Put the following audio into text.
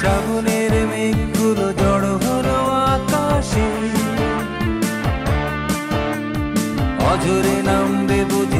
শ্রাবণের মেঘগুলো জড়ো হলো আকাশে। অঝরে নামবে বুঝে